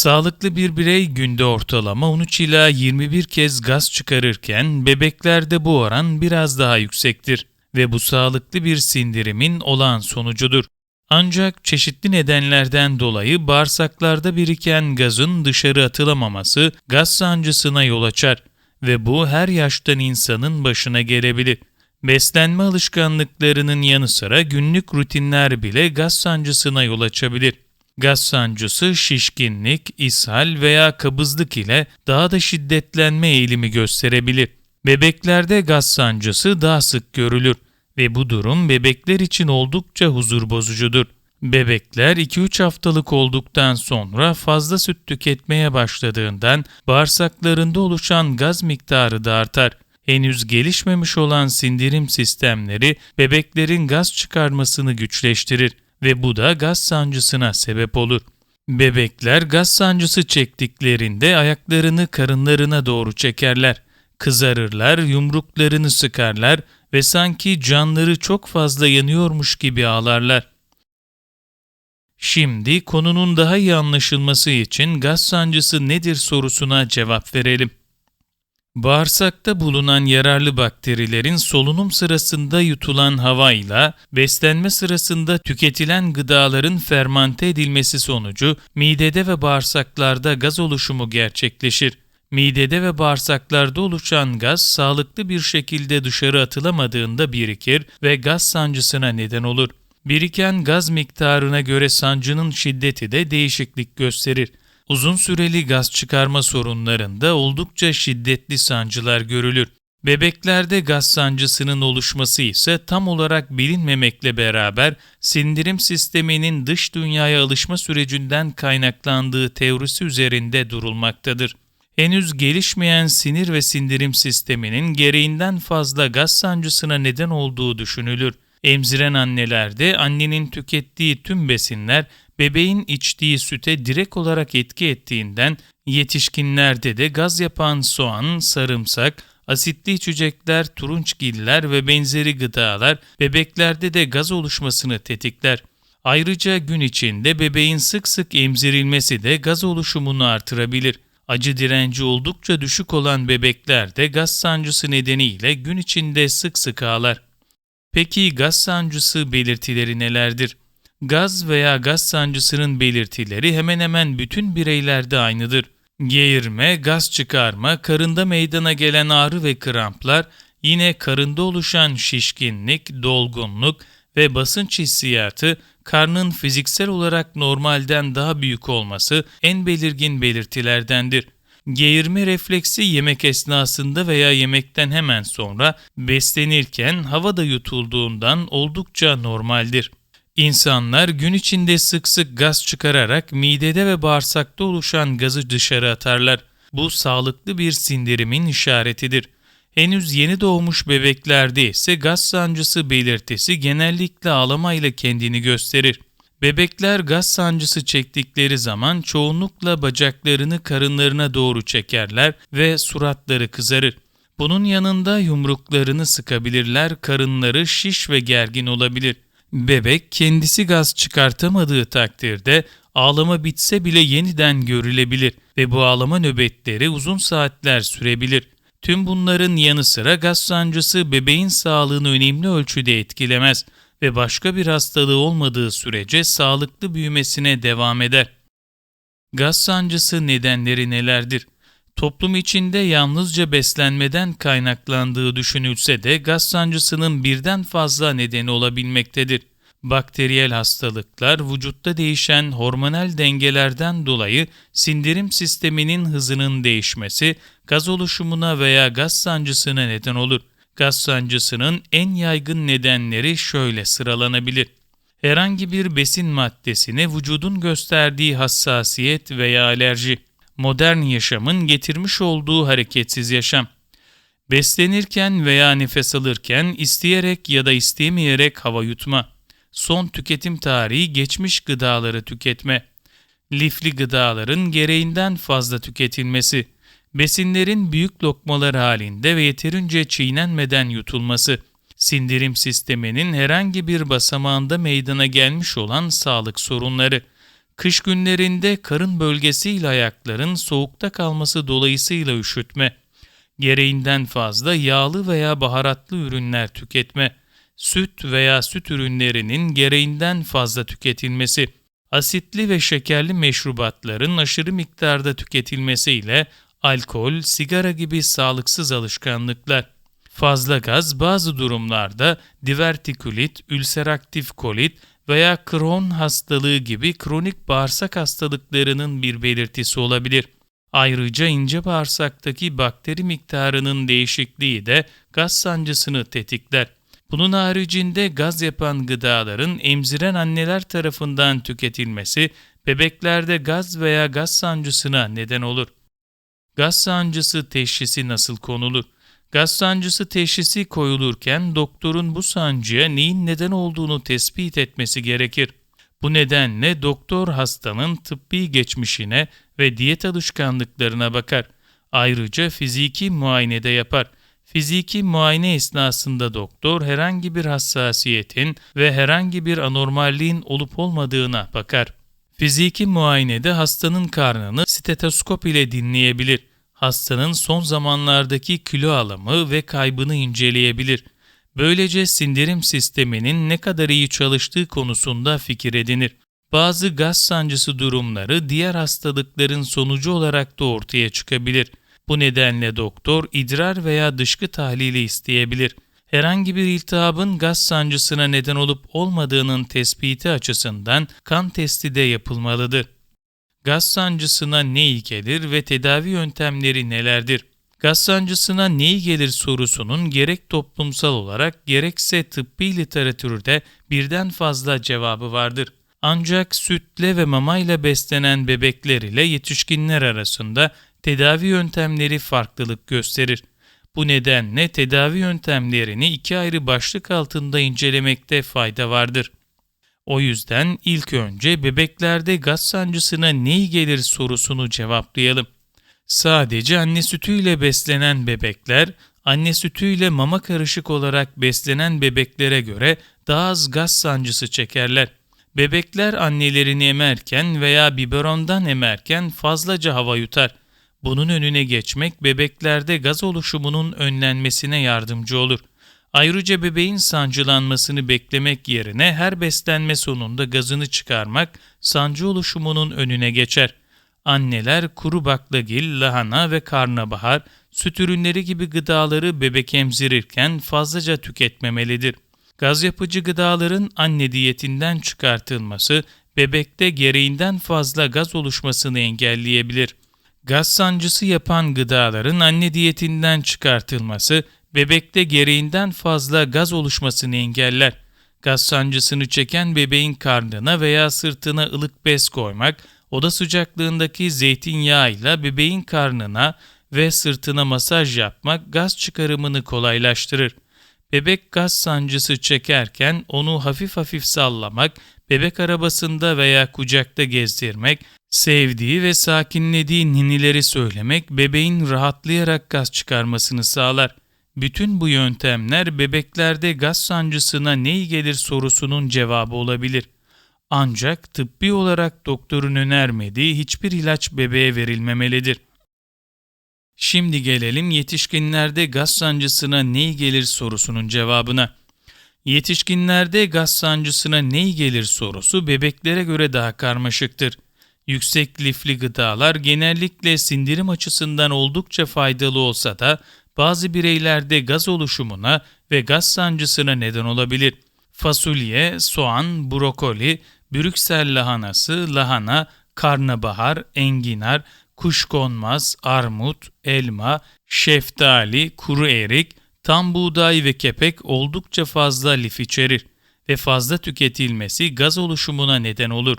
Sağlıklı bir birey günde ortalama 13 ila 21 kez gaz çıkarırken bebeklerde bu oran biraz daha yüksektir ve bu sağlıklı bir sindirimin olağan sonucudur. Ancak çeşitli nedenlerden dolayı bağırsaklarda biriken gazın dışarı atılamaması gaz sancısına yol açar ve bu her yaştan insanın başına gelebilir. Beslenme alışkanlıklarının yanı sıra günlük rutinler bile gaz sancısına yol açabilir. Gaz sancısı şişkinlik, ishal veya kabızlık ile daha da şiddetlenme eğilimi gösterebilir. Bebeklerde gaz sancısı daha sık görülür ve bu durum bebekler için oldukça huzur bozucudur. Bebekler 2-3 haftalık olduktan sonra fazla süt tüketmeye başladığından bağırsaklarında oluşan gaz miktarı da artar. Henüz gelişmemiş olan sindirim sistemleri bebeklerin gaz çıkarmasını güçleştirir ve bu da gaz sancısına sebep olur. Bebekler gaz sancısı çektiklerinde ayaklarını karınlarına doğru çekerler. Kızarırlar, yumruklarını sıkarlar ve sanki canları çok fazla yanıyormuş gibi ağlarlar. Şimdi konunun daha iyi anlaşılması için gaz sancısı nedir sorusuna cevap verelim. Bağırsakta bulunan yararlı bakterilerin solunum sırasında yutulan havayla beslenme sırasında tüketilen gıdaların fermante edilmesi sonucu midede ve bağırsaklarda gaz oluşumu gerçekleşir. Midede ve bağırsaklarda oluşan gaz sağlıklı bir şekilde dışarı atılamadığında birikir ve gaz sancısına neden olur. Biriken gaz miktarına göre sancının şiddeti de değişiklik gösterir. Uzun süreli gaz çıkarma sorunlarında oldukça şiddetli sancılar görülür. Bebeklerde gaz sancısının oluşması ise tam olarak bilinmemekle beraber sindirim sisteminin dış dünyaya alışma sürecinden kaynaklandığı teorisi üzerinde durulmaktadır. Henüz gelişmeyen sinir ve sindirim sisteminin gereğinden fazla gaz sancısına neden olduğu düşünülür. Emziren annelerde annenin tükettiği tüm besinler bebeğin içtiği süte direkt olarak etki ettiğinden yetişkinlerde de gaz yapan soğan, sarımsak, asitli içecekler, turunçgiller ve benzeri gıdalar bebeklerde de gaz oluşmasını tetikler. Ayrıca gün içinde bebeğin sık sık emzirilmesi de gaz oluşumunu artırabilir. Acı direnci oldukça düşük olan bebeklerde gaz sancısı nedeniyle gün içinde sık sık ağlar. Peki gaz sancısı belirtileri nelerdir? Gaz veya gaz sancısının belirtileri hemen hemen bütün bireylerde aynıdır. Geğirme, gaz çıkarma, karında meydana gelen ağrı ve kramplar, yine karında oluşan şişkinlik, dolgunluk ve basınç hissiyatı, karnın fiziksel olarak normalden daha büyük olması en belirgin belirtilerdendir. Geğirme refleksi yemek esnasında veya yemekten hemen sonra beslenirken havada yutulduğundan oldukça normaldir. İnsanlar gün içinde sık sık gaz çıkararak midede ve bağırsakta oluşan gazı dışarı atarlar. Bu sağlıklı bir sindirimin işaretidir. Henüz yeni doğmuş bebeklerde ise gaz sancısı belirtisi genellikle ağlamayla kendini gösterir. Bebekler gaz sancısı çektikleri zaman çoğunlukla bacaklarını karınlarına doğru çekerler ve suratları kızarır. Bunun yanında yumruklarını sıkabilirler, karınları şiş ve gergin olabilir. Bebek kendisi gaz çıkartamadığı takdirde ağlama bitse bile yeniden görülebilir ve bu ağlama nöbetleri uzun saatler sürebilir. Tüm bunların yanı sıra gaz sancısı bebeğin sağlığını önemli ölçüde etkilemez ve başka bir hastalığı olmadığı sürece sağlıklı büyümesine devam eder. Gaz sancısı nedenleri nelerdir? Toplum içinde yalnızca beslenmeden kaynaklandığı düşünülse de gaz sancısının birden fazla nedeni olabilmektedir. Bakteriyel hastalıklar vücutta değişen hormonal dengelerden dolayı sindirim sisteminin hızının değişmesi gaz oluşumuna veya gaz sancısına neden olur. Gaz sancısının en yaygın nedenleri şöyle sıralanabilir. Herhangi bir besin maddesine vücudun gösterdiği hassasiyet veya alerji, modern yaşamın getirmiş olduğu hareketsiz yaşam, beslenirken veya nefes alırken isteyerek ya da istemeyerek hava yutma, son tüketim tarihi geçmiş gıdaları tüketme, lifli gıdaların gereğinden fazla tüketilmesi, besinlerin büyük lokmalar halinde ve yeterince çiğnenmeden yutulması, sindirim sisteminin herhangi bir basamağında meydana gelmiş olan sağlık sorunları, Kış günlerinde karın bölgesiyle ayakların soğukta kalması dolayısıyla üşütme, gereğinden fazla yağlı veya baharatlı ürünler tüketme, süt veya süt ürünlerinin gereğinden fazla tüketilmesi, asitli ve şekerli meşrubatların aşırı miktarda tüketilmesiyle alkol, sigara gibi sağlıksız alışkanlıklar. Fazla gaz bazı durumlarda divertikülit, ülseraktif kolit veya Crohn hastalığı gibi kronik bağırsak hastalıklarının bir belirtisi olabilir. Ayrıca ince bağırsaktaki bakteri miktarının değişikliği de gaz sancısını tetikler. Bunun haricinde gaz yapan gıdaların emziren anneler tarafından tüketilmesi bebeklerde gaz veya gaz sancısına neden olur. Gaz sancısı teşhisi nasıl konulur? Gaz sancısı teşhisi koyulurken doktorun bu sancıya neyin neden olduğunu tespit etmesi gerekir. Bu nedenle doktor hastanın tıbbi geçmişine ve diyet alışkanlıklarına bakar. Ayrıca fiziki muayene de yapar. Fiziki muayene esnasında doktor herhangi bir hassasiyetin ve herhangi bir anormalliğin olup olmadığına bakar. Fiziki muayenede hastanın karnını stetoskop ile dinleyebilir. Hastanın son zamanlardaki kilo alımı ve kaybını inceleyebilir. Böylece sindirim sisteminin ne kadar iyi çalıştığı konusunda fikir edinir. Bazı gaz sancısı durumları diğer hastalıkların sonucu olarak da ortaya çıkabilir. Bu nedenle doktor idrar veya dışkı tahlili isteyebilir. Herhangi bir iltihabın gaz sancısına neden olup olmadığının tespiti açısından kan testi de yapılmalıdır. Gaz sancısına ne iyi gelir ve tedavi yöntemleri nelerdir? Gaz sancısına ne iyi gelir sorusunun gerek toplumsal olarak gerekse tıbbi literatürde birden fazla cevabı vardır. Ancak sütle ve mamayla beslenen bebekler ile yetişkinler arasında tedavi yöntemleri farklılık gösterir. Bu nedenle tedavi yöntemlerini iki ayrı başlık altında incelemekte fayda vardır. O yüzden ilk önce bebeklerde gaz sancısına ne gelir sorusunu cevaplayalım. Sadece anne sütüyle beslenen bebekler, anne sütüyle mama karışık olarak beslenen bebeklere göre daha az gaz sancısı çekerler. Bebekler annelerini emerken veya biberondan emerken fazlaca hava yutar. Bunun önüne geçmek bebeklerde gaz oluşumunun önlenmesine yardımcı olur. Ayrıca bebeğin sancılanmasını beklemek yerine her beslenme sonunda gazını çıkarmak sancı oluşumunun önüne geçer. Anneler kuru baklagil, lahana ve karnabahar, süt ürünleri gibi gıdaları bebek emzirirken fazlaca tüketmemelidir. Gaz yapıcı gıdaların anne diyetinden çıkartılması bebekte gereğinden fazla gaz oluşmasını engelleyebilir. Gaz sancısı yapan gıdaların anne diyetinden çıkartılması bebekte gereğinden fazla gaz oluşmasını engeller. Gaz sancısını çeken bebeğin karnına veya sırtına ılık bez koymak, oda sıcaklığındaki zeytinyağıyla bebeğin karnına ve sırtına masaj yapmak gaz çıkarımını kolaylaştırır. Bebek gaz sancısı çekerken onu hafif hafif sallamak, bebek arabasında veya kucakta gezdirmek, sevdiği ve sakinlediği ninileri söylemek bebeğin rahatlayarak gaz çıkarmasını sağlar. Bütün bu yöntemler bebeklerde gaz sancısına ne gelir sorusunun cevabı olabilir. Ancak tıbbi olarak doktorun önermediği hiçbir ilaç bebeğe verilmemelidir. Şimdi gelelim yetişkinlerde gaz sancısına ne gelir sorusunun cevabına. Yetişkinlerde gaz sancısına ne gelir sorusu bebeklere göre daha karmaşıktır. Yüksek lifli gıdalar genellikle sindirim açısından oldukça faydalı olsa da bazı bireylerde gaz oluşumuna ve gaz sancısına neden olabilir. Fasulye, soğan, brokoli, Brüksel lahanası, lahana, karnabahar, enginar, kuşkonmaz, armut, elma, şeftali, kuru erik, tam buğday ve kepek oldukça fazla lif içerir ve fazla tüketilmesi gaz oluşumuna neden olur.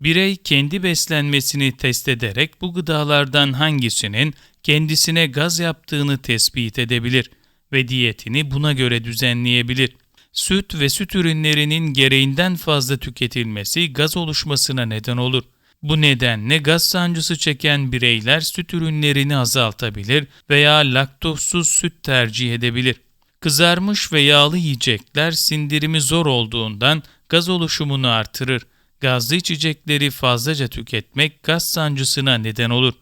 Birey kendi beslenmesini test ederek bu gıdalardan hangisinin kendisine gaz yaptığını tespit edebilir ve diyetini buna göre düzenleyebilir. Süt ve süt ürünlerinin gereğinden fazla tüketilmesi gaz oluşmasına neden olur. Bu nedenle gaz sancısı çeken bireyler süt ürünlerini azaltabilir veya laktozsuz süt tercih edebilir. Kızarmış ve yağlı yiyecekler sindirimi zor olduğundan gaz oluşumunu artırır. Gazlı içecekleri fazlaca tüketmek gaz sancısına neden olur.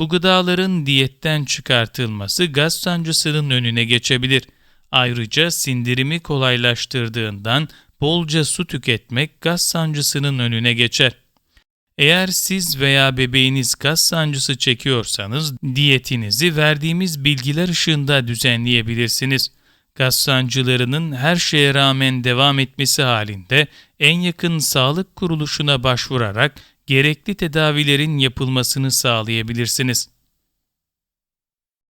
Bu gıdaların diyetten çıkartılması gaz sancısının önüne geçebilir. Ayrıca sindirimi kolaylaştırdığından bolca su tüketmek gaz sancısının önüne geçer. Eğer siz veya bebeğiniz gaz sancısı çekiyorsanız diyetinizi verdiğimiz bilgiler ışığında düzenleyebilirsiniz. Gaz sancılarının her şeye rağmen devam etmesi halinde en yakın sağlık kuruluşuna başvurarak gerekli tedavilerin yapılmasını sağlayabilirsiniz.